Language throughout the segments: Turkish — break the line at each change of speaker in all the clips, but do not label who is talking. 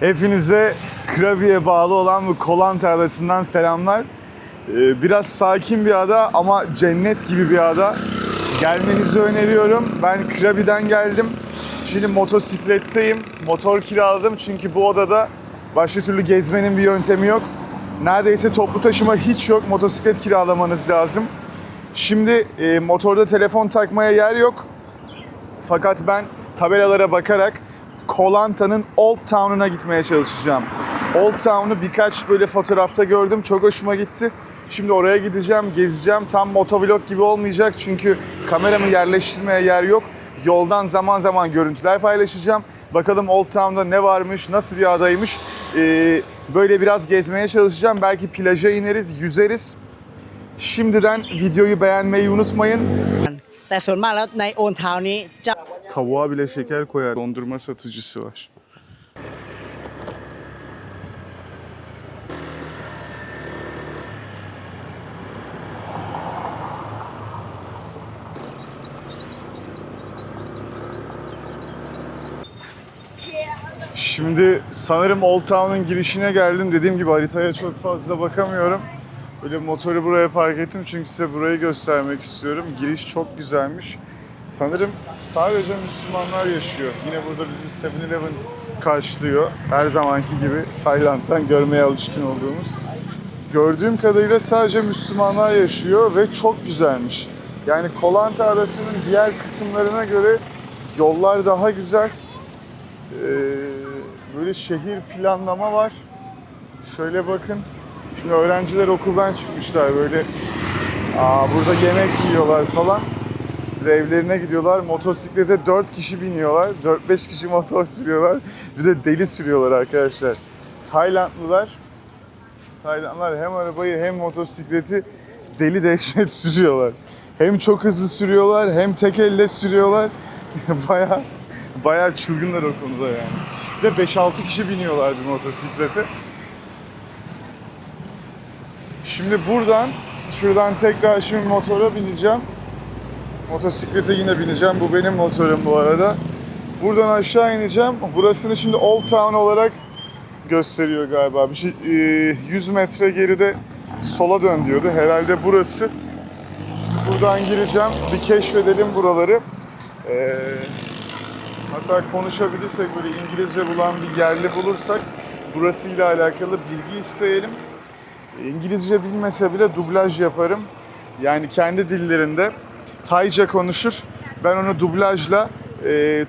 Hepinize Krabi'ye bağlı olan bu Kolanta adasından selamlar. Ee, Biraz sakin bir ada ama cennet gibi bir ada. Gelmenizi öneriyorum. Ben Krabi'den geldim. Şimdi motosikletteyim. Motor kiraladım çünkü bu odada başka türlü gezmenin bir yöntemi yok. Neredeyse toplu taşıma hiç yok. Motosiklet kiralamanız lazım. Şimdi e, motorda telefon takmaya yer yok. Fakat ben tabelalara bakarak Kolanta'nın Old Town'una gitmeye çalışacağım. Old Town'u birkaç böyle fotoğrafta gördüm. Çok hoşuma gitti. Şimdi oraya gideceğim, gezeceğim. Tam motovlog gibi olmayacak çünkü kameramı yerleştirmeye yer yok. Yoldan zaman zaman görüntüler paylaşacağım. Bakalım Old Town'da ne varmış, nasıl bir adaymış. Ee, böyle biraz gezmeye çalışacağım. Belki plaja ineriz, yüzeriz. Şimdiden videoyu beğenmeyi unutmayın.
แต่ส่วนมากแล้วในโอนทาวน์นี้จะ
Tavuğa bile şeker koyar. Dondurma satıcısı var. Şimdi sanırım Old Town'un girişine geldim. Dediğim gibi haritaya çok fazla bakamıyorum. Böyle motoru buraya park ettim çünkü size burayı göstermek istiyorum. Giriş çok güzelmiş. Sanırım sadece Müslümanlar yaşıyor. Yine burada bizim 7-Eleven karşılıyor. Her zamanki gibi Tayland'dan görmeye alışkın olduğumuz. Gördüğüm kadarıyla sadece Müslümanlar yaşıyor ve çok güzelmiş. Yani Kolanta Adası'nın diğer kısımlarına göre yollar daha güzel. Ee, böyle şehir planlama var. Şöyle bakın. Şimdi öğrenciler okuldan çıkmışlar böyle. Aa, burada yemek yiyorlar falan. Evlerine gidiyorlar. Motosiklete 4 kişi biniyorlar. 4-5 kişi motor sürüyorlar. Bir de deli sürüyorlar arkadaşlar. Taylandlılar Taylandlılar hem arabayı hem motosikleti deli dehşet sürüyorlar. Hem çok hızlı sürüyorlar hem tek elle sürüyorlar. baya baya çılgınlar o konuda yani. De 5-6 kişi biniyorlar bir motosiklete. Şimdi buradan şuradan tekrar şimdi motora bineceğim. Motosiklete yine bineceğim. Bu benim motorum bu arada. Buradan aşağı ineceğim. Burasını şimdi Old Town olarak gösteriyor galiba. Bir şey e, 100 metre geride sola dön diyordu. Herhalde burası. Buradan gireceğim. Bir keşfedelim buraları. E, hatta konuşabilirsek böyle İngilizce bulan bir yerli bulursak burasıyla alakalı bilgi isteyelim. İngilizce bilmese bile dublaj yaparım. Yani kendi dillerinde Tayca konuşur. Ben onu dublajla e,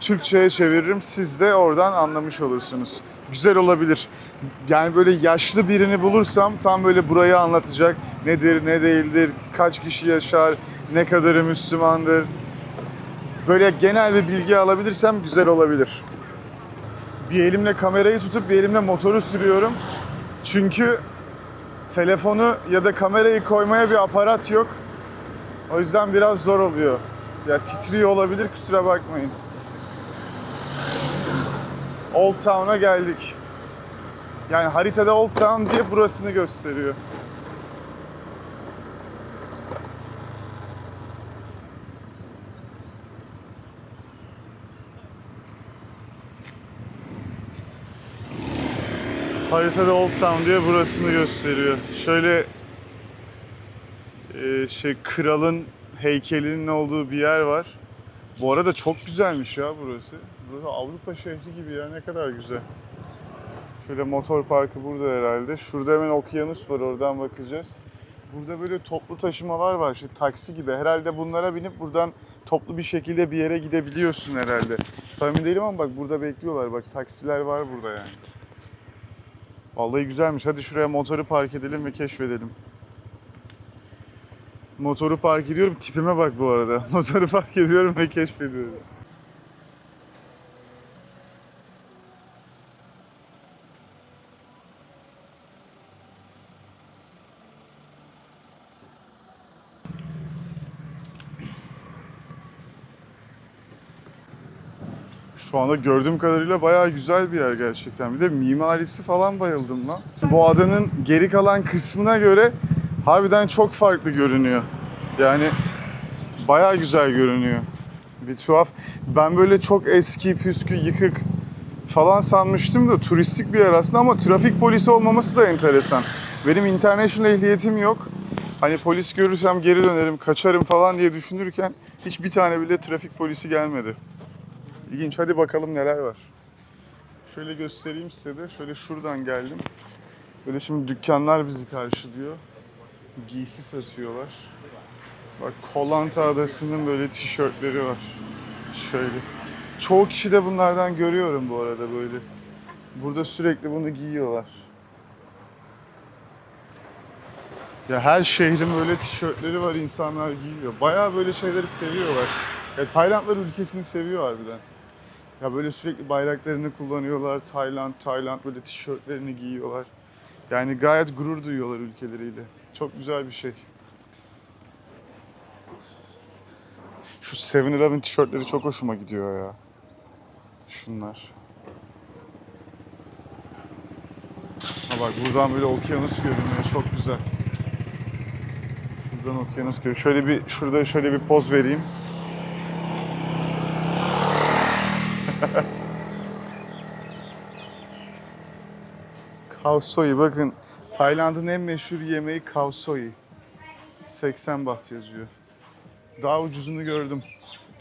Türkçe'ye çeviririm. Siz de oradan anlamış olursunuz. Güzel olabilir. Yani böyle yaşlı birini bulursam tam böyle burayı anlatacak. Nedir, ne değildir, kaç kişi yaşar, ne kadarı Müslümandır. Böyle genel bir bilgi alabilirsem güzel olabilir. Bir elimle kamerayı tutup bir elimle motoru sürüyorum. Çünkü telefonu ya da kamerayı koymaya bir aparat yok. O yüzden biraz zor oluyor. Ya titriyor olabilir kusura bakmayın. Old Town'a geldik. Yani haritada Old Town diye burasını gösteriyor. Haritada Old Town diye burasını gösteriyor. Şöyle e, şey kralın heykelinin olduğu bir yer var. Bu arada çok güzelmiş ya burası. Burası Avrupa şehri gibi ya ne kadar güzel. Şöyle motor parkı burada herhalde. Şurada hemen okyanus var oradan bakacağız. Burada böyle toplu taşımalar var. Şey, taksi gibi. Herhalde bunlara binip buradan toplu bir şekilde bir yere gidebiliyorsun herhalde. Tam emin değilim ama bak burada bekliyorlar. Bak taksiler var burada yani. Vallahi güzelmiş. Hadi şuraya motoru park edelim ve keşfedelim. Motoru park ediyorum. Tipime bak bu arada. Motoru park ediyorum ve keşfediyoruz. Şu anda gördüğüm kadarıyla bayağı güzel bir yer gerçekten. Bir de mimarisi falan bayıldım lan. Bu adanın geri kalan kısmına göre harbiden çok farklı görünüyor. Yani bayağı güzel görünüyor. Bir tuhaf. Ben böyle çok eski, püskü, yıkık falan sanmıştım da turistik bir yer aslında ama trafik polisi olmaması da enteresan. Benim international ehliyetim yok. Hani polis görürsem geri dönerim, kaçarım falan diye düşünürken hiç bir tane bile trafik polisi gelmedi. İlginç. Hadi bakalım neler var. Şöyle göstereyim size de. Şöyle şuradan geldim. Böyle şimdi dükkanlar bizi karşılıyor. Giysi satıyorlar. Bak Kolanta Adası'nın böyle tişörtleri var. Şöyle. Çoğu kişi de bunlardan görüyorum bu arada böyle. Burada sürekli bunu giyiyorlar. Ya her şehrin böyle tişörtleri var insanlar giyiyor. Bayağı böyle şeyleri seviyorlar. Ya Taylandlar ülkesini seviyor harbiden. Ya böyle sürekli bayraklarını kullanıyorlar. Tayland, Tayland böyle tişörtlerini giyiyorlar. Yani gayet gurur duyuyorlar ülkeleriyle. Çok güzel bir şey. Şu 7-Eleven tişörtleri çok hoşuma gidiyor ya. Şunlar. Ha bak buradan böyle okyanus görünüyor. Çok güzel. Buradan okyanus görünüyor. Şöyle bir şurada şöyle bir poz vereyim. Khao soi bakın. Tayland'ın en meşhur yemeği khao soi. 80 baht yazıyor. Daha ucuzunu gördüm.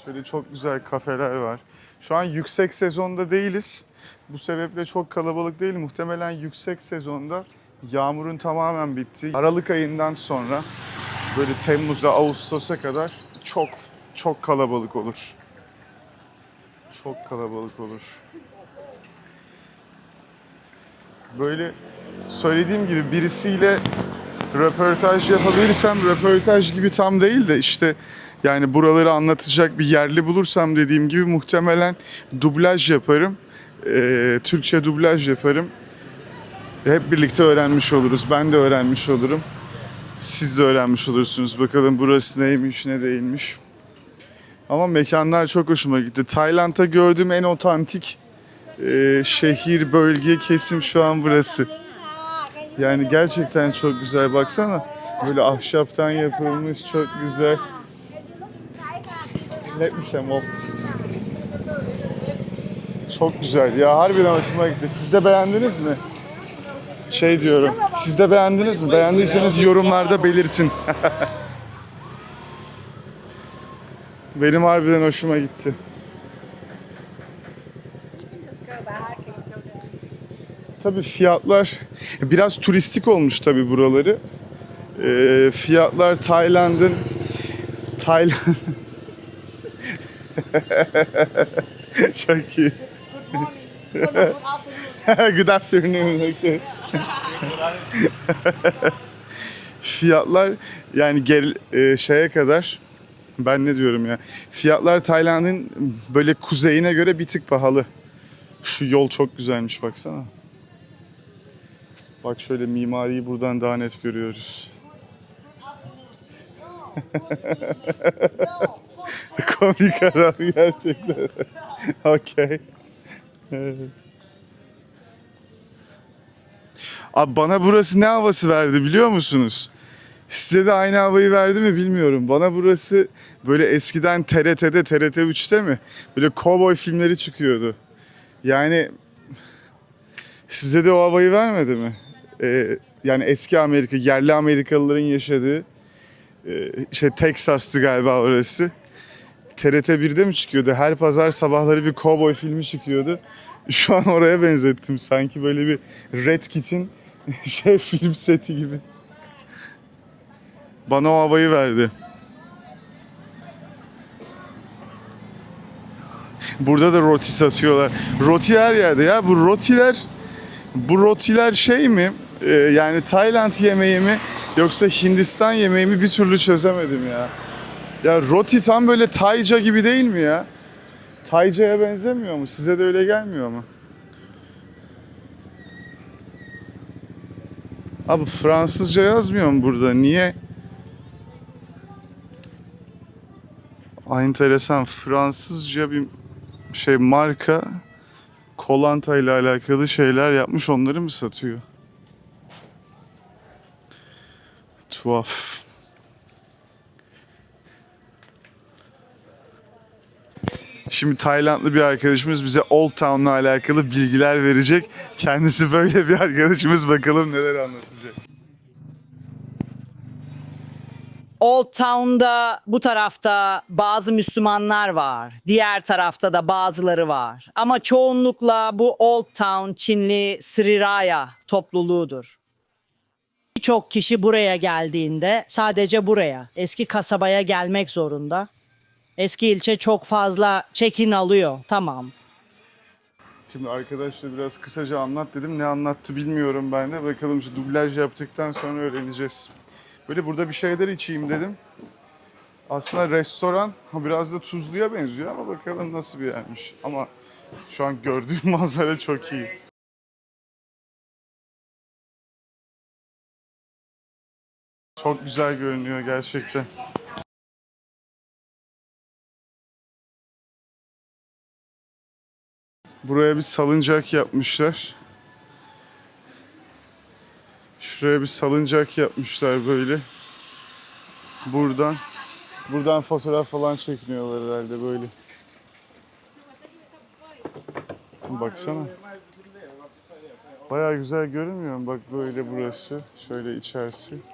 Şöyle çok güzel kafeler var. Şu an yüksek sezonda değiliz. Bu sebeple çok kalabalık değil. Muhtemelen yüksek sezonda yağmurun tamamen bittiği Aralık ayından sonra böyle Temmuz'a, Ağustos'a kadar çok çok kalabalık olur. Çok kalabalık olur. Böyle söylediğim gibi birisiyle röportaj yapabilirsem röportaj gibi tam değil de işte yani buraları anlatacak bir yerli bulursam dediğim gibi muhtemelen dublaj yaparım. Ee, Türkçe dublaj yaparım. Hep birlikte öğrenmiş oluruz. Ben de öğrenmiş olurum. Siz de öğrenmiş olursunuz. Bakalım burası neymiş ne değilmiş. Ama mekanlar çok hoşuma gitti. Tayland'da gördüğüm en otantik e, şehir, bölge, kesim şu an burası. Yani gerçekten çok güzel. Baksana. Böyle ahşaptan yapılmış çok güzel. Let me say. Çok güzel ya. Harbiden hoşuma gitti. Siz de beğendiniz mi? Şey diyorum. Siz de beğendiniz mi? Beğendiyseniz yorumlarda belirtin. Benim harbiden hoşuma gitti. Tabii fiyatlar biraz turistik olmuş tabii buraları. Ee, fiyatlar Tayland'ın Tayland Çok iyi. Good afternoon. Okay. Fiyatlar yani gel e, şeye kadar ben ne diyorum ya. Fiyatlar Tayland'ın böyle kuzeyine göre bir tık pahalı. Şu yol çok güzelmiş baksana. Bak şöyle mimariyi buradan daha net görüyoruz. Komik adam gerçekten. Okey. Abi bana burası ne havası verdi biliyor musunuz? Size de aynı havayı verdi mi bilmiyorum. Bana burası böyle eskiden TRT'de, TRT 3'te mi? Böyle cowboy filmleri çıkıyordu. Yani size de o havayı vermedi mi? Ee, yani eski Amerika, yerli Amerikalıların yaşadığı e, şey Texas'tı galiba orası. TRT 1'de mi çıkıyordu? Her pazar sabahları bir cowboy filmi çıkıyordu. Şu an oraya benzettim. Sanki böyle bir Red Kit'in şey film seti gibi. Bana o havayı verdi. Burada da roti satıyorlar. Roti her yerde ya. Bu rotiler bu rotiler şey mi? Ee, yani Tayland yemeği mi yoksa Hindistan yemeği mi bir türlü çözemedim ya. Ya roti tam böyle Tayca gibi değil mi ya? Tayca'ya benzemiyor mu? Size de öyle gelmiyor mu? Abi Fransızca yazmıyor mu burada? Niye? Ay, enteresan. Fransızca bir şey marka kolanta ile alakalı şeyler yapmış onları mı satıyor? Tuhaf. Şimdi Taylandlı bir arkadaşımız bize Old Town'la alakalı bilgiler verecek. Kendisi böyle bir arkadaşımız bakalım neler anlatacak.
Old Town'da bu tarafta bazı Müslümanlar var. Diğer tarafta da bazıları var. Ama çoğunlukla bu Old Town Çinli Sri Raya topluluğudur. Birçok kişi buraya geldiğinde sadece buraya, eski kasabaya gelmek zorunda. Eski ilçe çok fazla çekin alıyor. Tamam.
Şimdi arkadaşla biraz kısaca anlat dedim. Ne anlattı bilmiyorum ben de. Bakalım işte dublaj yaptıktan sonra öğreneceğiz. Böyle burada bir şeyler içeyim dedim. Aslında restoran ha biraz da tuzluya benziyor ama bakalım nasıl bir yermiş. Ama şu an gördüğüm manzara çok iyi. Çok güzel görünüyor gerçekten. Buraya bir salıncak yapmışlar. Şuraya bir salıncak yapmışlar böyle. Buradan buradan fotoğraf falan çekiniyorlar herhalde böyle. Baksana. Baya güzel görünmüyor mu? Bak böyle burası. Şöyle içerisi.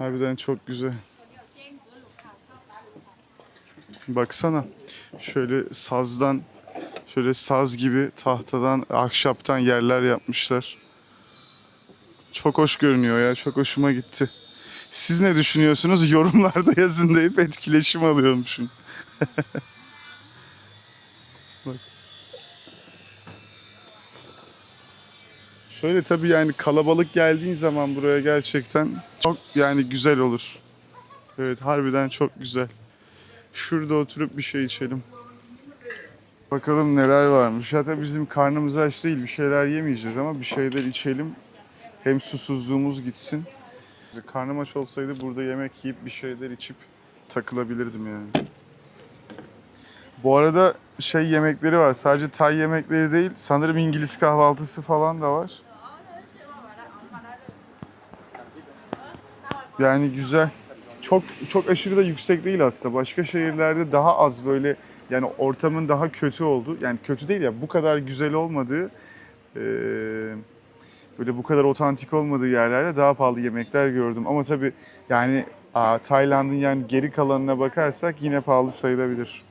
Harbiden çok güzel. Baksana. Şöyle sazdan, şöyle saz gibi tahtadan, ahşaptan yerler yapmışlar. Çok hoş görünüyor ya. Çok hoşuma gitti. Siz ne düşünüyorsunuz? Yorumlarda yazın deyip etkileşim alıyormuşum. Bak. Şöyle tabii yani kalabalık geldiğin zaman buraya gerçekten çok yani güzel olur. Evet harbiden çok güzel. Şurada oturup bir şey içelim. Bakalım neler varmış. Zaten bizim karnımız aç değil bir şeyler yemeyeceğiz ama bir şeyler içelim. Hem susuzluğumuz gitsin. Karnım aç olsaydı burada yemek yiyip bir şeyler içip takılabilirdim yani. Bu arada şey yemekleri var. Sadece Tay yemekleri değil. Sanırım İngiliz kahvaltısı falan da var. Yani güzel. Çok çok aşırı da yüksek değil aslında. Başka şehirlerde daha az böyle yani ortamın daha kötü olduğu yani kötü değil ya bu kadar güzel olmadığı eee, böyle bu kadar otantik olmadığı yerlerde daha pahalı yemekler gördüm. Ama tabii yani Tayland'ın yani geri kalanına bakarsak yine pahalı sayılabilir.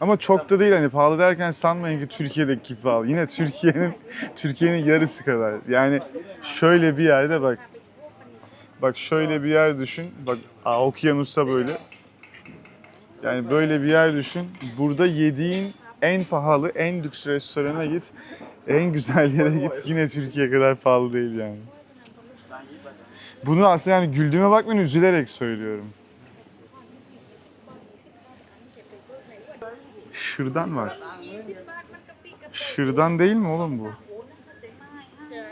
Ama çok da değil hani pahalı derken sanmayın ki Türkiye'deki gibi pahalı. Yine Türkiye'nin Türkiye'nin yarısı kadar. Yani şöyle bir yerde bak. Bak şöyle bir yer düşün. Bak aa, okyanusta böyle. Yani böyle bir yer düşün. Burada yediğin en pahalı, en lüks restorana git. En güzel yere git. Yine Türkiye kadar pahalı değil yani. Bunu aslında yani güldüğüme bakmayın üzülerek söylüyorum. Şırdan var. Şırdan değil mi oğlum bu?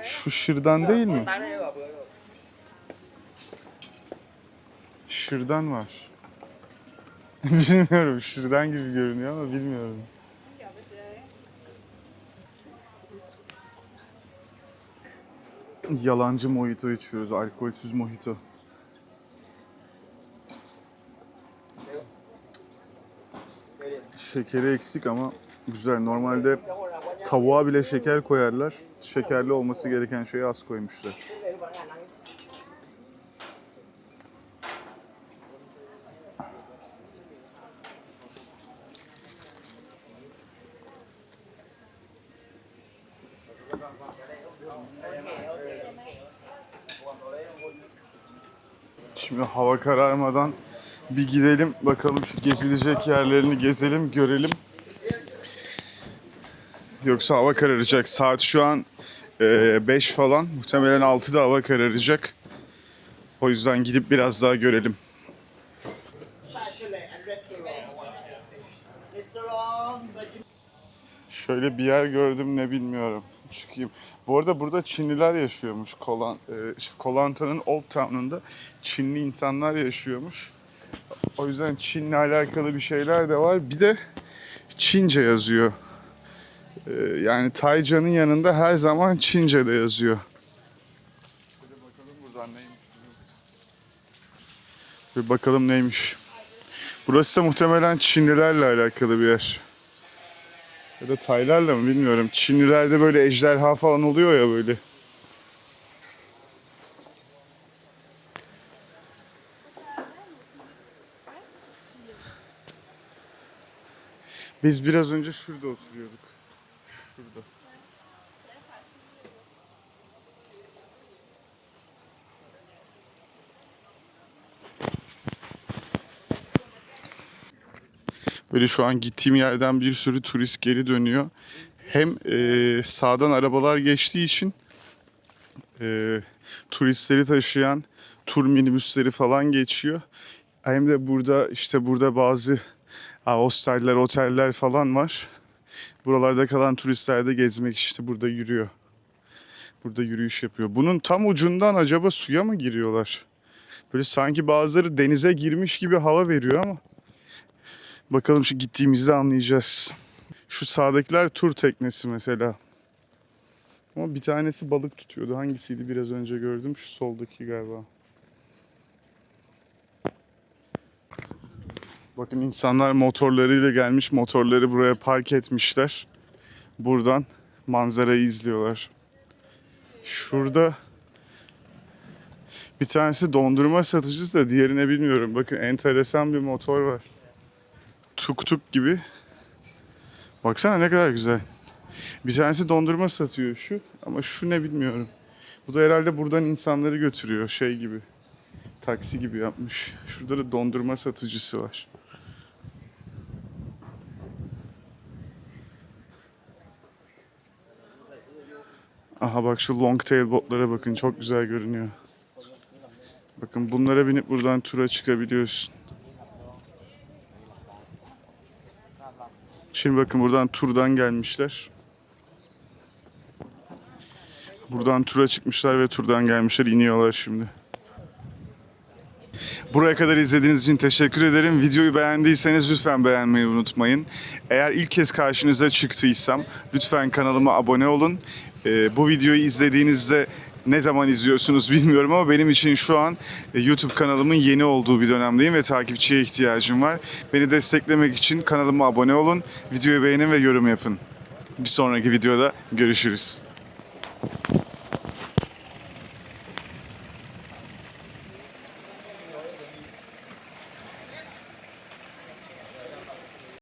Şu şırdan değil mi? Şırdan var. bilmiyorum. Şırdan gibi görünüyor ama bilmiyorum. Yalancı mojito içiyoruz. Alkolsüz mojito. Şekeri eksik ama güzel. Normalde tavuğa bile şeker koyarlar. Şekerli olması gereken şeyi az koymuşlar. Şimdi hava kararmadan bir gidelim bakalım gezilecek yerlerini gezelim, görelim. Yoksa hava kararacak. Saat şu an 5 falan. Muhtemelen 6'da hava kararacak. O yüzden gidip biraz daha görelim. Şöyle bir yer gördüm ne bilmiyorum. Çıkayım. Bu arada burada Çinliler yaşıyormuş. Kolan, e, Kolanta'nın Old Town'unda Çinli insanlar yaşıyormuş. O yüzden Çin'le alakalı bir şeyler de var. Bir de Çince yazıyor. E, yani Taycan'ın yanında her zaman Çince de yazıyor. Şöyle bakalım buradan neymiş. Bir bakalım neymiş. Burası da muhtemelen Çinlilerle alakalı bir yer. Ya da Taylarla mı bilmiyorum. Çinlilerde böyle ejderha falan oluyor ya böyle. Biz biraz önce şurada oturuyorduk. Şurada. Böyle şu an gittiğim yerden bir sürü turist geri dönüyor. Hem e, sağdan arabalar geçtiği için e, turistleri taşıyan tur minibüsleri falan geçiyor. Hem de burada işte burada bazı hosteller, oteller falan var. Buralarda kalan turistler de gezmek işte burada yürüyor. Burada yürüyüş yapıyor. Bunun tam ucundan acaba suya mı giriyorlar? Böyle sanki bazıları denize girmiş gibi hava veriyor ama. Bakalım şu gittiğimizde anlayacağız. Şu sağdakiler tur teknesi mesela. Ama bir tanesi balık tutuyordu. Hangisiydi biraz önce gördüm? Şu soldaki galiba. Bakın insanlar motorlarıyla gelmiş. Motorları buraya park etmişler. Buradan manzarayı izliyorlar. Şurada bir tanesi dondurma satıcısı da diğerine bilmiyorum. Bakın enteresan bir motor var. Tuk tuk gibi. Baksana ne kadar güzel. Bir tanesi dondurma satıyor şu ama şu ne bilmiyorum. Bu da herhalde buradan insanları götürüyor şey gibi. Taksi gibi yapmış. Şurada da dondurma satıcısı var. Aha bak şu long tail botlara bakın çok güzel görünüyor. Bakın bunlara binip buradan tura çıkabiliyorsun. Şimdi bakın buradan turdan gelmişler. Buradan tura çıkmışlar ve turdan gelmişler iniyorlar şimdi. Buraya kadar izlediğiniz için teşekkür ederim. Videoyu beğendiyseniz lütfen beğenmeyi unutmayın. Eğer ilk kez karşınıza çıktıysam lütfen kanalıma abone olun. Ee, bu videoyu izlediğinizde ne zaman izliyorsunuz bilmiyorum ama benim için şu an e, YouTube kanalımın yeni olduğu bir dönemdeyim ve takipçiye ihtiyacım var. Beni desteklemek için kanalıma abone olun, videoyu beğenin ve yorum yapın. Bir sonraki videoda görüşürüz.